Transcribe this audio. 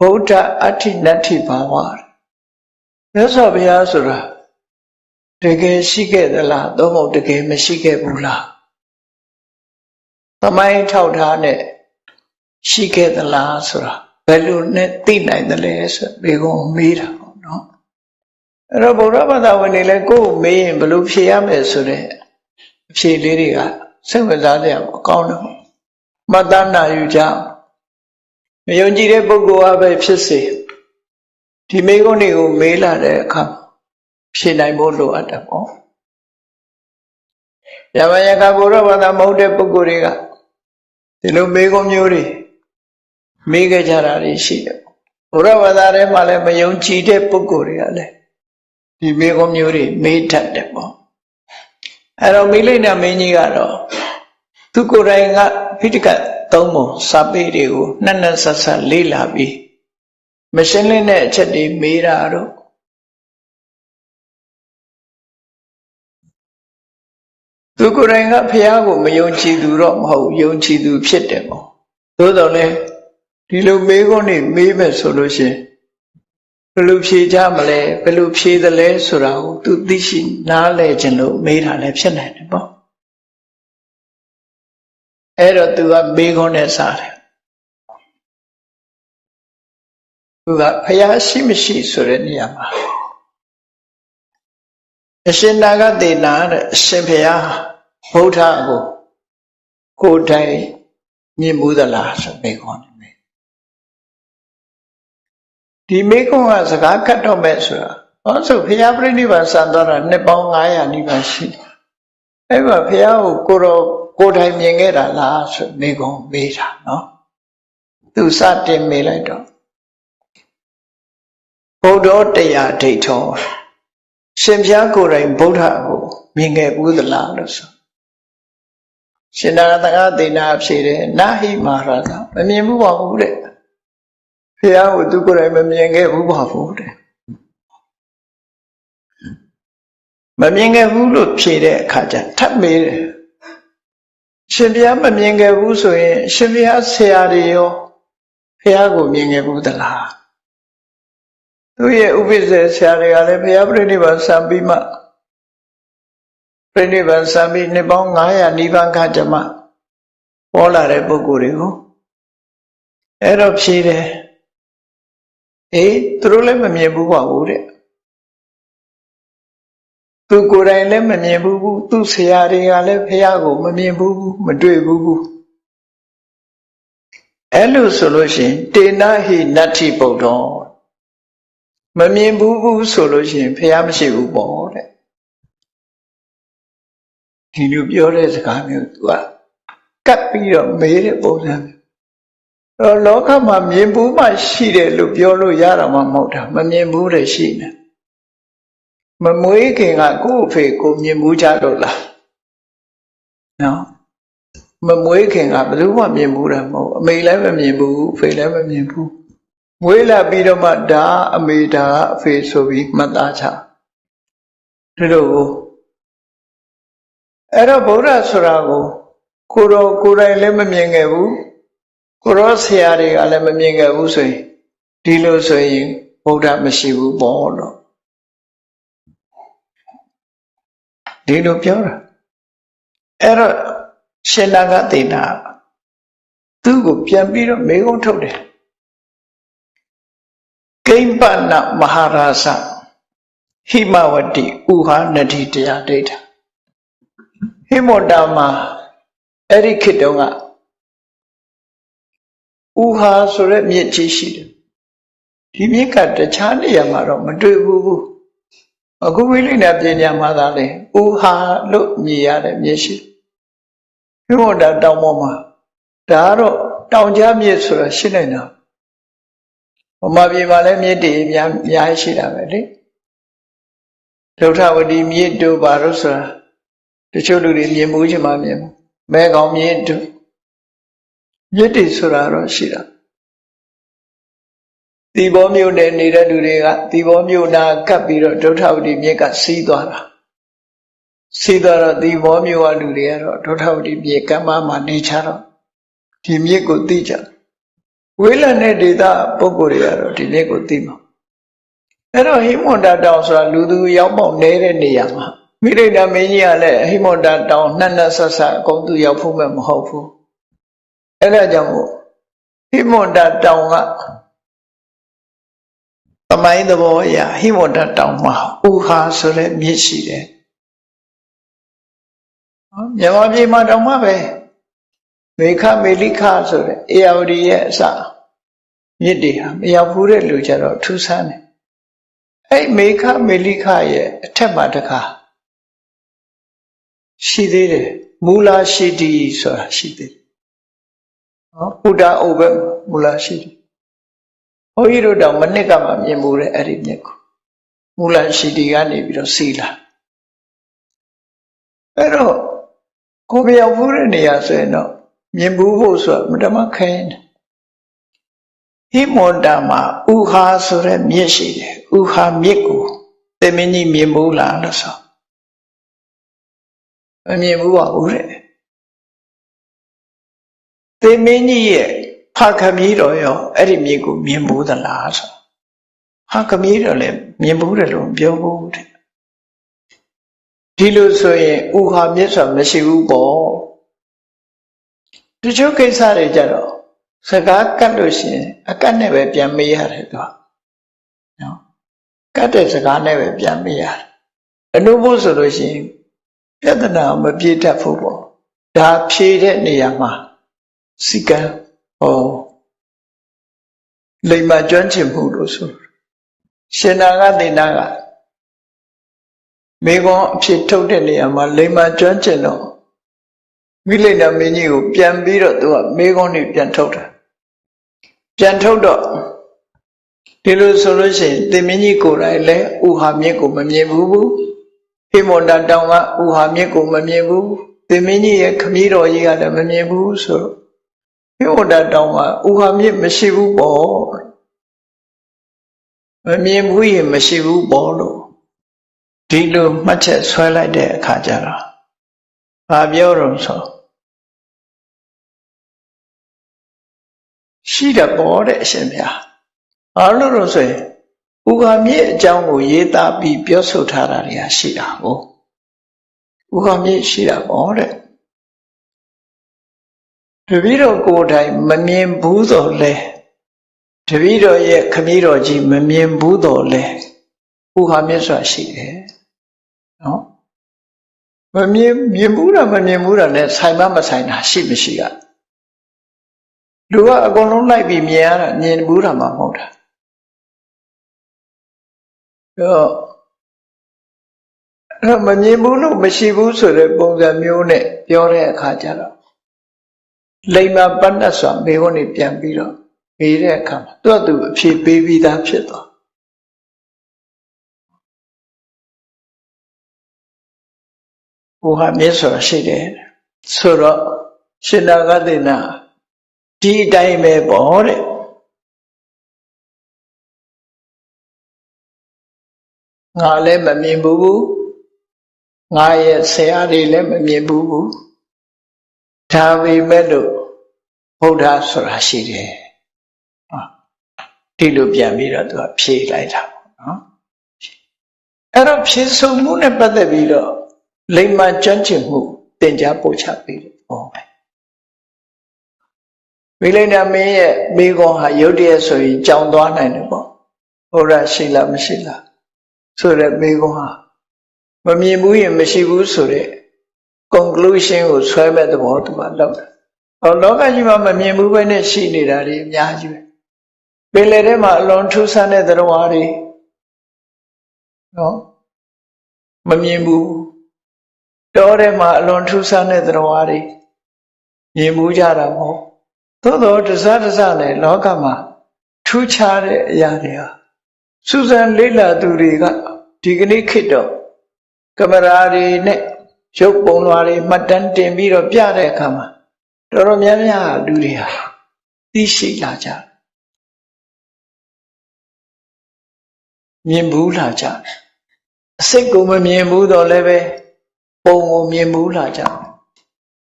ဗုဒ္ဓအဋ္ဌိနတ္ထိဘာဝမြတ်စွာဘုရားဆိုတာတကယ်ရှိခဲ့သလားသို့မဟုတ်တကယ်မရှိခဲ့ဘူးလားသမိုင်းထောက်ထားနဲ့ရှိခဲ့သလားဆိုတာဘယ်လိုနဲ့သိနိုင်သလဲဆိုဘေကုံမေးတာပေါ့နော်အဲ့တော့ဗုဒ္ဓဘာသာဝင်တွေလည်းကိုယ်မေးရင်ဘယ်လိုဖြေရမယ်ဆိုတဲ့အဖြေလေးတွေကစိတ်ဝင်စားတဲ့အကောင်းတယ်မတ္တနာယူကြ မယုံကြည်တဲ့ပုဂ္ဂိုလ်အပဲဖြစ်စေဒီမေကုံတွေကိုမေးလာတဲ့အခါဖြေနိုင်ဖို့လိုအပ်တယ်ပေါ့ယမယကဘုရားဘာသာမဟုတ်တဲ့ပုဂ္ဂိုလ်တွေကဒီလိုမေကုံမျိုးတွေမေးခဲ့ကြတာတွေရှိတယ်ဘုရားဘာသာထဲမှာလည်းမယုံကြည်တဲ့ပုဂ္ဂိုလ်တွေကလည်းဒီမေကုံမျိုးတွေမေးတတ်တယ်ပေါ့အဲ့တော့မိလိမ့်နာမင်းကြီးကတော့သူကိုယ်တိုင်ကဖိတက သုံးပုံစာပေတွေကိုနှက်နှက်ဆက်ဆက်လေ့လာပြီးမရှင်းလင်းတဲ့အချက်တွေမေးတာတော့သူကိုယ်တိုင်ကဖះကိုမယုံကြည်သူတော့မဟုတ်ယုံကြည်သူဖြစ်တယ်ပေါ့သို့တော်လည်းဒီလိုမေးခွန်းတွေမေးမယ်ဆိုလို့ရှိရင်ဘယ်လိုဖြေကြမလဲဘယ်လိုဖြေသလဲဆိုတာကိုသူသိရှိနားလည်ခြင်းလို့မေးတာလည်းဖြစ်နိုင်တယ်ပေါ့ အဲ့တော့သူကမေးခွန်းနဲ့စားတယ်သူကဖះရှိမရှိဆိုတဲ့နေရာမှာအရှင်နာဂတေနာတဲ့အရှင်ဖះဗုဒ္ဓကိုကိုယ်တိုင်မြင်မှုသလားဆိုမေးခွန်းနေဒီမေကွန်ကစကားကတ်တော့မဲ့ဆိုတာဟောဆိုဘုရားပြိဋိဘံစံသွားတာနှစ်ပေါင်း900နိဗ္ဗာန်ရှိတယ်အဲ့မှာဘုရားကိုကိုတော် ကိုယ်တိုင်မြင်ခဲ့တာလားဆိုမေကွန်မေးတာနော်သူစတင်မေးလိုက်တော့ဗုဒ္ဓတရားဒိဋ္ဌောရှင်ဘုရားကိုယ်တိုင်ဗုဒ္ဓကိုမြင်ခဲ့ဘူးသလားလို့ဆိုရှင်နာတကသေနာဖြေတယ်နာဟိမာရကမမြင်ဘူးပါဘူးတဲ့ဖះကိုသူကိုယ်တိုင်မမြင်ခဲ့ဘူးပါဘူးတဲ့မမြင်ခဲ့ဘူးလို့ဖြေတဲ့အခါကျထပ်မေးတယ် ရှင်ဘုရားမမြင်ခဲ့ဘူးဆိုရင် ရှင်ဘုရားဆရာတွေရောဖះကိုမြင်ခဲ့ဘူးသလားသူရဲ့ဥပိ္ပဇေဆရာတွေကလည်းဘုရားပြိဋိဘံစံပြီးမှပြိဋိဘံစံပြီးနှစ်ပေါင်း900နိဗ္ဗာန်ခကြမှာပေါ်လာတဲ့ပုဂ္ဂိုလ်တွေကိုအဲ့တော့ဖြေတယ်အေးသူတို့လည်းမမြင်ဘူးပါဘူးတဲ့ သူကိုယ်တိုင်လည်းမမြင်ဘူးဘူးသူဆရာတွေကလည်းဖះကိုမမြင်ဘူးဘူးမတွေ့ဘူးဘူးအဲ့လိုဆိုလို့ရှိရင်တေနဟိနတ္ထိပုဒ္ဓောမမြင်ဘူးဘူးဆိုလို့ရှိရင်ဖះမရှိဘူးပေါ့တဲ့ဒီလိုပြောတဲ့စကားမျိုး तू ကကပ်ပြီးတော့မေးတဲ့ပုံစံမျိုးတော့လောကမှာမြင်ဘူးမှရှိတယ်လို့ပြောလို့ရတာမှမဟုတ်တာမမြင်ဘူးတဲ့ရှိနေ မမွေးခင်ကကိုယ့်အဖေကိုမြင်ဘူးကြလို့လားနော်မမွေးခင်ကဘယ်သူမှမြင်ဘူးတယ်မဟုတ်အမေလည်းမမြင်ဘူးအဖေလည်းမမြင်ဘူးမွေးလာပြီးတော့မှဒါအမေဒါအဖေဆိုပြီးမှတ်သားချဒီလိုအဲ့တော့ဗုဒ္ဓဆိုတာကိုကိုတော်ကိုယ်တိုင်လည်းမမြင်ခဲ့ဘူးကိုရောဆရာတွေကလည်းမမြင်ခဲ့ဘူးဆိုရင်ဒီလိုဆိုရင်ဗုဒ္ဓမရှိဘူးပေါ့တော့ ဒီလိုပြောတာအဲ့တော့ရှင်နာကသေနာသူ့ကိုပြန်ပြီးတော့မေကုံးထုတ်တယ်ကိမ္ပနမဟာရာဇဟိမဝတိဥဟာနတိတရားဒိဋ္ဌဟိမောတာမှာအဲ့ဒီခေတ်တုန်းကဥဟာဆိုတဲ့မြစ်ကြီးရှိတယ်ဒီမြစ်ကတခြားနေရာမှာတော့မတွေ့ဘူးဘူး အခုဝိလိနာပညာမှာသာလေဥဟာလို့မြည်ရတဲ့မြစ်ရှိဘုမောတာတောင်ပေါ်မှာဒါကတော့တောင်ကြားမြစ်ဆိုတာရှိနေတာဗမာပြည်မှာလည်းမြစ်တွေအများအများရှိတာပဲလေဒုထဝတီမြစ်တို့ဘာလို့ဆိုတာတချို့လူတွေမြင်မှုချင်မှမြင်မဲကောင်းမြစ်တို့မြစ်တွေဆိုတာတော့ရှိတာ တီဘောမြို့နယ်နေတဲ့လူတွေကတီဘောမြို့နာကပ်ပြီးတော့ဒုထဝတီမြစ်ကစီးသွားတာစီးသွားတော့တီဘောမြို့ကလူတွေကတော့ဒုထဝတီမြစ်ကမ်းမမှာနေချတော့ဒီမြစ်ကိုသိကြဝေးလံတဲ့ဒေသပုဂ္ဂိုလ်တွေကတော့ဒီနေ့ကိုသိမှာအဲ့တော့ဟိမွန်တာတောင်ဆိုတာလူသူရောက်ပေါက်နေတဲ့နေရာမှာမိရိဒမင်းကြီးကလည်းဟိမွန်တာတောင်နှက်နှက်ဆက်ဆက်အကုန်သူရောက်ဖို့မဲ့မဟုတ်ဘူးအဲ့ဒါကြောင့်မို့ဟိမွန်တာတောင်က သမိုင်းသဘောအရဟိမွန်တာတောင်မှာဥဟာဆိုတဲ့မြစ်ရှိတယ်နော်မြန်မာပြည်မှာတောင်မှပဲမေခမေလိခဆိုတဲ့အေယာဝတီရဲ့အစမြစ်တွေဟာမရောက်ဘူးတဲ့လူကြတော့ထူးဆန်းတယ်အဲ့မေခမေလိခရဲ့အထက်မှာတခါရှိသေးတယ်မူလာရှိတီဆိုတာရှိသေးတယ်နော်ဥဒ္ဒအုပ်ပဲမူလာရှိတီ ဘုန်းကြီးတို့တောင်မနစ်ကမှမြင်မှုတဲ့အဲ့ဒီမြစ်ကိုမူလာရှိတီကနေပြီးတော့စီလာအဲ့တော့ကိုမရောက်ဘူးတဲ့နေရာဆိုရင်တော့မြင်ဘူးဖို့ဆိုတာမတမခိုင်းတယ်ဟိမွန်တာမှာဥဟာဆိုတဲ့မြစ်ရှိတယ်ဥဟာမြစ်ကိုသေမင်းကြီးမြင်ဘူးလားလို့ဆိုမမြင်ဘူးပါဘူးတဲ့သေမင်းကြီးရဲ့ ဖခမီးတော်ရောအဲ့ဒီမြစ်ကိုမြင်ဘူးသလားဆိုဖခမီးတော်လည်းမြင်ဘူးတယ်လို့ပြောဘူးတဲ့ဒီလိုဆိုရင်ဥဟာမြစ်ဆိုတာမရှိဘူးပေါ့တချို့ကိစ္စတွေကြတော့စကားကတ်လို့ရှိရင်အကတ်နဲ့ပဲပြန်မေးရတယ်သူကနော်ကတ်တဲ့စကားနဲ့ပဲပြန်မေးရတယ်အနုဖို့ဆိုလို့ရှိရင်ပြဿနာမပြေတတ်ဘူးပေါ့ဒါဖြေတဲ့နေရာမှာစီကံ ဟောလိမ္မာကျွမ်းကျင်မှုလို့ဆိုရှင်နာကဒေနာကမိကွန်အဖြစ်ထုတ်တဲ့နေရာမှာလိမ္မာကျွမ်းကျင်တော့မိလိန်နာမင်းကြီးကိုပြန်ပြီးတော့သူကမိကွန်တွေပြန်ထုတ်တာပြန်ထုတ်တော့ဒီလိုဆိုလို့ရှိရင်တင်မင်းကြီးကိုယ်တိုင်လည်းဥဟာမြစ်ကိုမမြင်ဘူးဘူးဟိမန္တတောင်ကဥဟာမြစ်ကိုမမြင်ဘူးတင်မင်းကြီးရဲ့ခမည်းတော်ကြီးကလည်းမမြင်ဘူးဆိုတော့ ဟိမန္တတောင်မှာဥဟာမြစ်မရှိဘူးပေါ့မမြင်ဘူးရင်မရှိဘူးပေါ့လို့ဒီလိုမှတ်ချက်ဆွဲလိုက်တဲ့အခါကျတော့ဘာပြောတော့ဆိုရှိတယ်ပေါ့တဲ့အရှင်ဗျာဘာလို့လို့ဆိုရင်ဥက္ကမြစ်အကြောင်းကိုရေးသားပြီးပြောဆိုထားတာတွေကရှိတာကိုဥက္ကမြစ်ရှိတာပေါ့တဲ့ တပည့်တော်ကိုယ်တိုင်မမြင်ဘူးတော့လဲတပည့်တော်ရဲ့ခမည်းတော်ကြီးမမြင်ဘူးတော့လဲဥက္ကမြစ်ဆိုတာရှိတယ်နော်မမြင်မြင်ဘူးတာမမြင်ဘူးတာနဲ့ဆိုင်မမဆိုင်တာရှိမရှိကလူကအကုန်လုံးလိုက်ပြီးမြင်ရတာမြင်ဘူးတာမှမဟုတ်တာတော့အဲ့မမြင်ဘူးလို့မရှိဘူးဆိုတဲ့ပုံစံမျိုးနဲ့ပြောတဲ့အခါကျတော့ လိမ္မာပဏ္ဏဆိုမေဝနေပြန်ပြီးတော့မေးတဲ့အခါမှာသူ့အတူအဖြေပေးပြီးသားဖြစ်သွားဟိုဟာမြစ်ဆိုတာရှိတယ်ဆိုတော့ရှင်နာဂတိနာဒီအတိုင်းပဲပေါ့တဲ့ငါလည်းမမြင်ဘူးငါရဲ့ဆရာတွေလည်းမမြင်ဘူးဒါပေမဲ့လို့ ဘုရားဆိုတာရှိတယ်ဒီလိုပြန်ပြီးတော့သူကဖြေလိုက်တာပေါ့နော်အဲ့တော့ဖြေဆုံမှုနဲ့ပတ်သက်ပြီးတော့လိမ္မာကျွမ်းကျင်မှုသင်ကြားပို့ချပေးတယ်ဟောပဲမိလိန်နာမင်းရဲ့မိကောဟာရုတ်တရက်ဆိုရင်ကြောင်သွားနိုင်တယ်ပေါ့ဘုရားရှိလားမရှိလားဆိုတဲ့မိကောဟာမမြင်ဘူးရင်မရှိဘူးဆိုတဲ့ conclusion ကိုဆွဲမဲ့သဘောတူပါလောက်တယ်။ ဟောလောကကြီးမှာမမြင်ဘူးပဲနဲ့ရှိနေတာတွေအများကြီးပဲ။ပင်လယ်ထဲမှာအလွန်ထူးဆန်းတဲ့သတ္တဝါတွေနော်မမြင်ဘူးတောထဲမှာအလွန်ထူးဆန်းတဲ့သတ္တဝါတွေမြင်ဘူးကြတာမဟုတ်သို့တော့တစားတစားနဲ့လောကမှာထူးခြားတဲ့အရာတွေဟာစူးစမ်းလေ့လာသူတွေကဒီကနေ့ခေတ်တော့ကင်မရာတွေနဲ့ရုပ်ပုံလွှာတွေမှတ်တမ်းတင်ပြီးတော့ပြတဲ့အခါမှာ တော်တော်များများလူတွေဟာသိရှိလာကြမြင်ဘူးလာကြအစိတ်ကိုမမြင်ဘူးတော့လည်းပဲပုံကိုမြင်ဘူးလာကြ